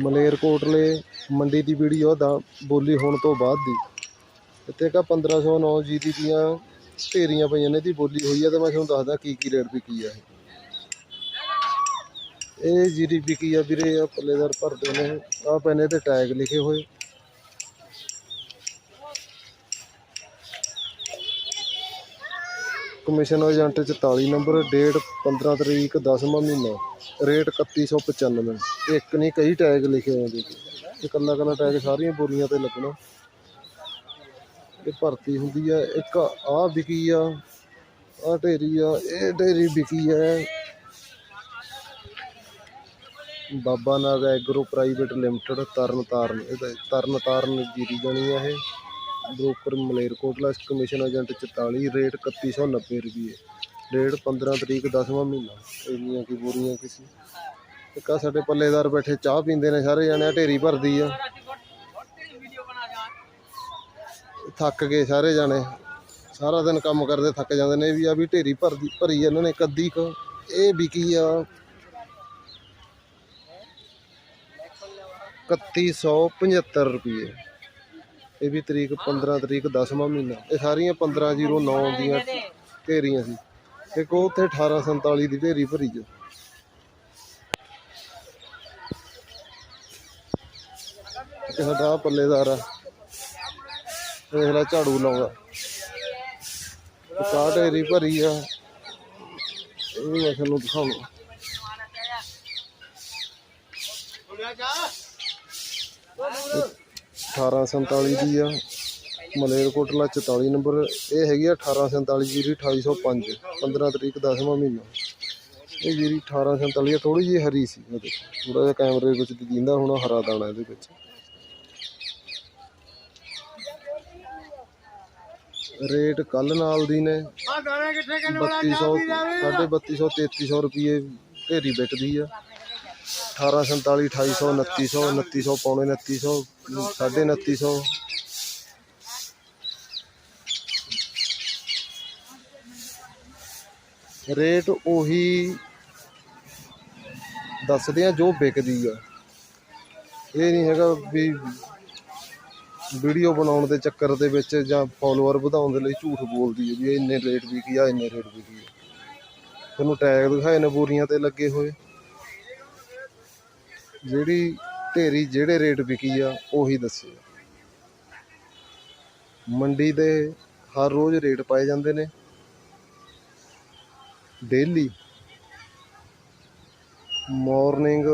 ਮਲੇਰਕੋਟਲੇ ਮੰਡੀ ਦੀ ਵੀਡੀਓ ਦਾ ਬੋਲੀ ਹੋਣ ਤੋਂ ਬਾਅਦ ਦੀ। ਇੱਥੇ ਕਾ 1509 ਜੀਡੀ ਦੀਆਂ ਢੇਰੀਆਂ ਪਈਆਂ ਨੇ ਦੀ ਬੋਲੀ ਹੋਈ ਆ, ਤੇ ਮੈਂ ਤੁਹਾਨੂੰ ਦੱਸਦਾ ਕੀ ਕੀ ਰੇਟ ਵਿਕੀ ਆ ਇਹ। ਇਹ ਜੀਡੀ ਵਿਕੀ ਆ ਵੀਰੇ ਆ ਪੱਲੇਦਾਰ ਭਰਦੇ ਨੇ ਆ ਪੈਨੇ ਤੇ ਟੈਗ ਲਿਖੇ ਹੋਏ। ਕਮਿਸ਼ਨ ਏਜੰਟ 44 ਨੰਬਰ, ਡੇਟ 15 ਤਰੀਕ 10ਵਾਂ ਮਹੀਨਾ, ਰੇਟ 3195 ਇੱਕ ਨਹੀਂ, ਕਈ ਟੈਗ ਲਿਖੇ ਹੋਏ ਦੇਖੋ ਇਹ ਇਕੱਲਾ ਕੱਲਾ ਟੈਗ ਸਾਰੀਆਂ ਬੋਰੀਆਂ ਤੇ ਲੱਗਣਾ। ਇਹ ਭਰਤੀ ਹੁੰਦੀ ਆ, ਇੱਕ ਆ ਵਿਕੀ ਆ ਆ ਢੇਰੀ ਆ, ਇਹ ਢੇਰੀ ਵਿਕੀ ਆ। Baba Nag agro private limited Tarn Taran ਇਹਦਾ ਤਰਨ ਤਾਰਨ ਜੀਰੀ ਜਾਣੀ ਆ ਇਹ। Broker Malerkotla commission agent 44 rate 3190 ਰੁਪਏ। ਡੇਟ 15 ਤਰੀਕ 10ਵਾਂ ਮਹੀਨਾ। ਇੰਨੀਆਂ ਕੀ ਬੋਰੀਆਂ ਕਿਸੇ ਇੱਕ ਆ ਸਾਡੇ ਪੱਲੇਦਾਰ ਬੈਠੇ, ਚਾਹ ਪੀਂਦੇ ਨੇ ਸਾਰੇ ਜਾਣੇ ਢੇਰੀ ਭਰਦੀ ਆ। ਥੱਕ ਗਏ ਸਾਰੇ ਜਾਣੇ। ਸਾਰਾ ਦਿਨ ਕੰਮ ਕਰਦੇ ਥੱਕ ਜਾਂਦੇ ਨੇ ਵੀ ਆ ਵੀ ਢੇਰੀ ਭਰਦੀ, ਭਰੀ ਇਹਨਾਂ ਨੇ ਕੱਦੀ ਕੁ। ਇਹ ਵਿਕੀ ਆ? 3175 ਰੁਪਏ। ਇਹ ਵੀ ਤਰੀਕ 15 ਤਰੀਕ 10ਵਾਂ ਮਹੀਨਾ। ਇਹ ਸਾਰੀਆਂ 1509 ਦੀਆਂ ਢੇਰੀਆਂ ਸੀ। ਇੱਕ ਉੱਥੇ 1847 ਦੀ ਢੇਰੀ ਭਰੀ ਜੋ। ਇਹ ਸਾਡਾ ਪੱਲੇਦਾਰ ਆ। ਦੇਖ ਲੈ ਝਾੜੂ ਲਾਉਂਦਾ। ਕਾ ਢੇਰੀ ਭਰੀ ਆ। ਇਹ ਵੀ ਮੈਂ ਤੁਹਾਨੂੰ ਦਿਖਾਉਂਗਾ ਬੋਲਿਆ ਜਾ 1847 ਦੀ ਆ। ਮਲੇਰਕੋਟਲਾ 44 ਨੰਬਰ ਇਹ ਹੈਗੀ ਆ 1847 ਜੀਰੀ 2805 15 ਤਰੀਕ 10ਵਾਂ ਮਹੀਨਾ। ਇਹ ਜੀਰੀ 1847 ਥੋੜੀ ਜਿਹੀ ਹਰੀ ਸੀ ਇਹਦੇ ਥੋੜਾ ਜਿਹਾ ਕੈਮਰੇ ਵਿੱਚ ਦਿਖਦਾ ਹੋਣਾ ਹਰਾ ਦਾਣਾ ਇਹਦੇ ਵਿੱਚ। ਰੇਟ ਕੱਲ ਨਾਲ ਦੀ ਨੇ। 3200 3250 3300 ਰੁਪਏ ਢੇਰੀ ਵਿਕਦੀ ਆ। 1847 2800 2900 2900 ਪੌਣੇ 2900 ਸਾਢੇ 2900 ਰੇਟ ਉਹੀ ਦੱਸਦੇ ਆ ਜੋ ਵਿਕਦੀ ਆ। ਇਹ ਨਹੀਂ ਹੈਗਾ ਵੀ ਵੀਡੀਓ ਬਣਾਉਣ ਦੇ ਚੱਕਰ ਦੇ ਵਿੱਚ ਜਾਂ ਫਾਲੋਅਰ ਵਧਾਉਣ ਦੇ ਲਈ ਝੂਠ ਬੋਲਦੀ ਹੈ ਵੀ ਇਹ ਇੰਨੇ ਰੇਟ ਵਿਕੀ ਆ ਇੰਨੇ ਰੇਟ ਵਿਕੀ ਆ ਤੁਹਾਨੂੰ ਟੈਗ ਦਿਖਾਏ ਨੇ ਬੋਰੀਆਂ ਤੇ ਲੱਗੇ ਹੋਏ। ਜਿਹੜੀ ਢੇਰੀ ਜਿਹੜੇ ਰੇਟ ਵਿਕੀ ਆ, ਉਹੀ ਦੱਸੇ ਮੰਡੀ ਦੇ ਹਰ ਰੋਜ਼ ਰੇਟ ਪਾਏ ਜਾਂਦੇ ਨੇ। Daily morning